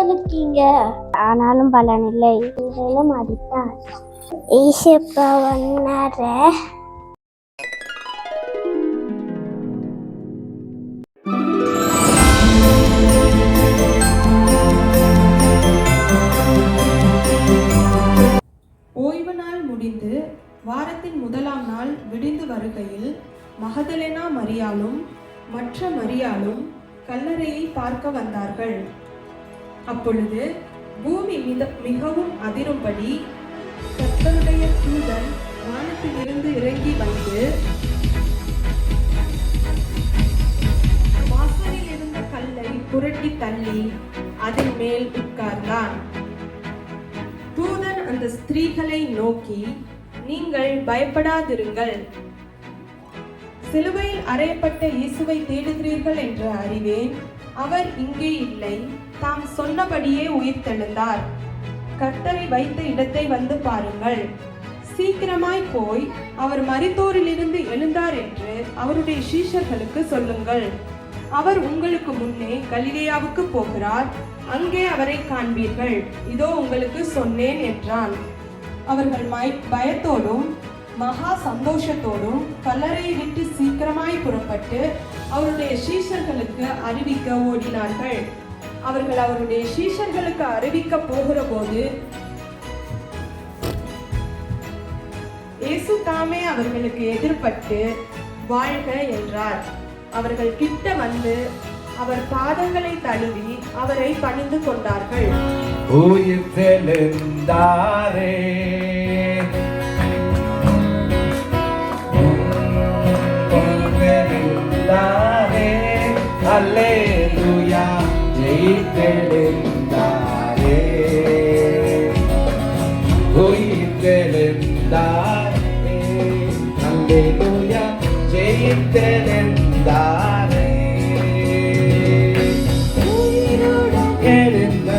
இருக்கீங்க ஆனாலும் பலன் இல்லை. இவளும் அடித்தார் ஈசப்பா வந்தார. ஓய்வு நாள் முடிந்து வாரத்தின் முதலாம் நாள் விடிந்து வருகையில் மகதலேனா மரியாளும் மற்ற மரியாளும் கல்லறையை பார்க்க வந்தார்கள். அப்பொழுது பூமி மித மிகவும் அதிரும்படி கத்தருடைய தூதன் வானத்திலிருந்து இறங்கி வந்து வாசலில் இருந்த கல்லை புரட்டி தள்ளி அதன் மேல் உட்கார்ந்தான். தூதன் அந்த ஸ்திரீகளை நோக்கி நீங்கள் பயப்படாதிருங்கள். சிலுவையில் அறையப்பட்ட இயேசுவை தேடுகிறீர்கள் என்று அறிவேன். அவர் இங்கே இல்லை. தாம் சொன்னபடியே உயிர்த்தெழுந்தார். கர்த்தரை வைத்த இடத்தை வந்து பாருங்கள். சீக்கிரமாய் போய் அவர் மரித்தோரிலிருந்து எழுந்தார் என்று அவருடைய சீஷர்களுக்கு சொல்லுங்கள். அவர் உங்களுக்கு முன்னே கலிலேயாவுக்கு போகிறார். அங்கே அவரை காண்பீர்கள். இதோ உங்களுக்கு சொன்னேன் என்றான். அவர்கள் மய- பயத்தோடும் மகா சந்தோஷத்தோடும் கல்லறையை விட்டு சீக்கிரமாய் புறப்பட்டு அவருடைய சீஷர்களுக்கு அறிவிக்க ஓடினார்கள். அவர்கள் அவருடைய சீஷர்களுக்கு அறிவிக்க போகிற போது இயேசு தாமே அவர்களுக்கு எதிர்பட்டு வாழ்க என்றார். அவர்கள் கிட்ட வந்து அவர் பாதங்களை தழுவி அவரை பணிந்து கொண்டார்கள். உயிர் தெழுந்தாரே. தெழுந்தாரே அல்லேலூயா ஜெயித்தெழுந்தாரே எழுந்த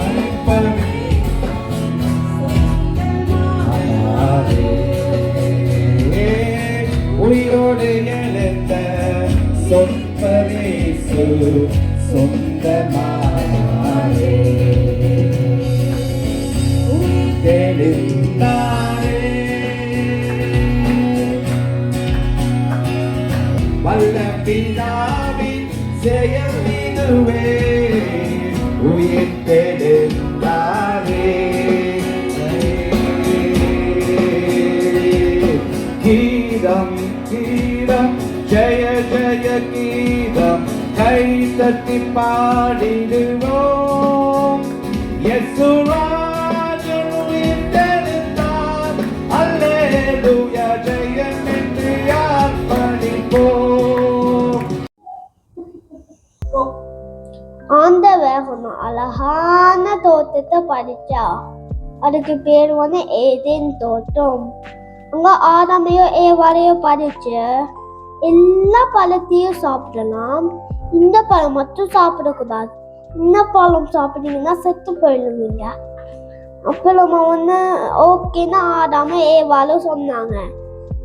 அழைப்பவனே. உயிரோடு எழுந்த சொற்பரேசு சொந்தமானாரே. தெளிந்தாரே. பிதாவின் செயல் இதுவே. உயிர் தெளிந்தாரே கீதம் கீதம் ஜெய ஜெய கீதம். கை தட்டி பாடிடுவோம். தோட்டத்தை படிச்சா அதுக்கு பேர் வந்து ஏதேன் தோட்டம் அங்கே ஆறாமையோ ஏவாரையோ பறிச்சு எல்லா பழத்தையும் சாப்பிடலாம் இந்த பழம் மட்டும் சாப்பிடக்கூடாது இந்த பழம் சாப்பிட்டீங்கன்னா செத்து போயிடுவீங்க அப்புறமா வந்து ஓகேன்னு ஆடாம ஏவாலும் சொன்னாங்க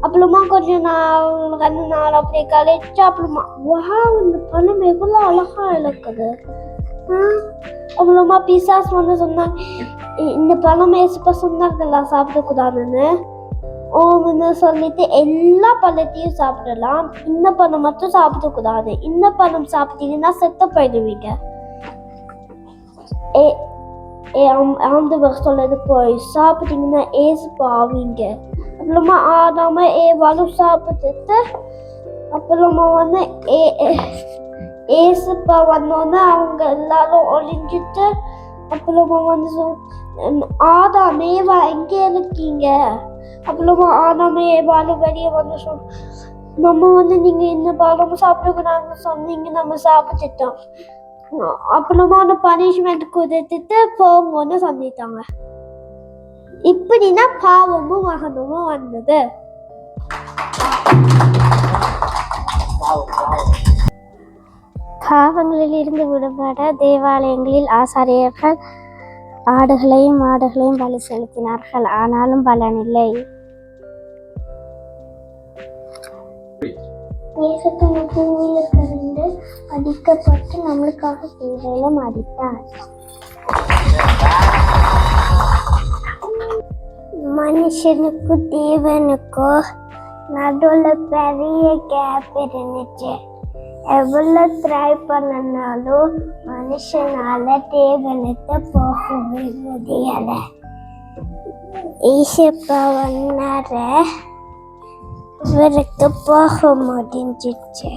அப்புறமா கொஞ்ச நாள் ரெண்டு நாள் அப்படி கழிச்சு அப்புறமா வா இந்த பழம் எவ்வளோ அழகா இருக்குது ஆ, அவ்வளோமா பிசாஸ் வந்து சொன்னாங்க இந்த பழம் ஏசப்பா சொன்னாங்கல்ல சாப்பிடக்கூடாதுன்னு. ஓம்னு சொல்லிட்டு எல்லா பழத்தையும் சாப்பிடலாம். இந்த பழம் மட்டும் சாப்பிடக்கூடாது. இந்த பழம் சாப்பிட்டீங்கன்னா செத்த போயிடுவீங்க. ஏ ஏ ஆண்டவர் சொல்லது போய் சாப்பிட்டீங்கன்னா ஏசு ஆவீங்க அப்புறமா ஆடாம ஏவாலும் சாப்பிட்டுட்டு அப்புறமா வந்து ஏ- ஏசுப்பா வந்தோன்னே அவங்க எல்லாரும் ஒழிஞ்சிட்டு அப்புறமா வந்து சொ- ஆதாம் ஏவா எங்கே இருக்கீங்க? அப்புறமா ஆதா மேவாலும் வெளியே வந்து சொல். நம்ம வந்து நீங்கள் இந்த பழம் சாப்பிடக்கூடாதுன்னு சொன்னீங்க நம்ம சாப்பிட்டுட்டோம். அப்புறமா அந்த பனிஷ்மெண்ட் கொடுத்துட்டு போங்கன்னு சொல்லிட்டாங்க. இப்படின்னா பாவமும் மகனமும் வந்தது. பாவங்களில் இருந்து விடுபட தேவாலயங்களில் ஆசாரியர்கள் ஆடுகளையும் மாடுகளையும் பலி செலுத்தினார்கள். ஆனாலும் பலனில்லை இயேசுத்தங்க பூவில் அடிக்கப்பட்டு நம்மளுக்காக சேவையில மறித்தார் மனுஷனுக்கும் தேவனுக்கும் நடுவில் பெரிய கேப் இருந்துச்சு. எவ்வளோ ட்ரை பண்ணனாலும் மனுஷனால தேவனத்தை போகவே முடியலை. ஈசப்பா வந்தார. இவருக்கு போக முடிஞ்சிச்சு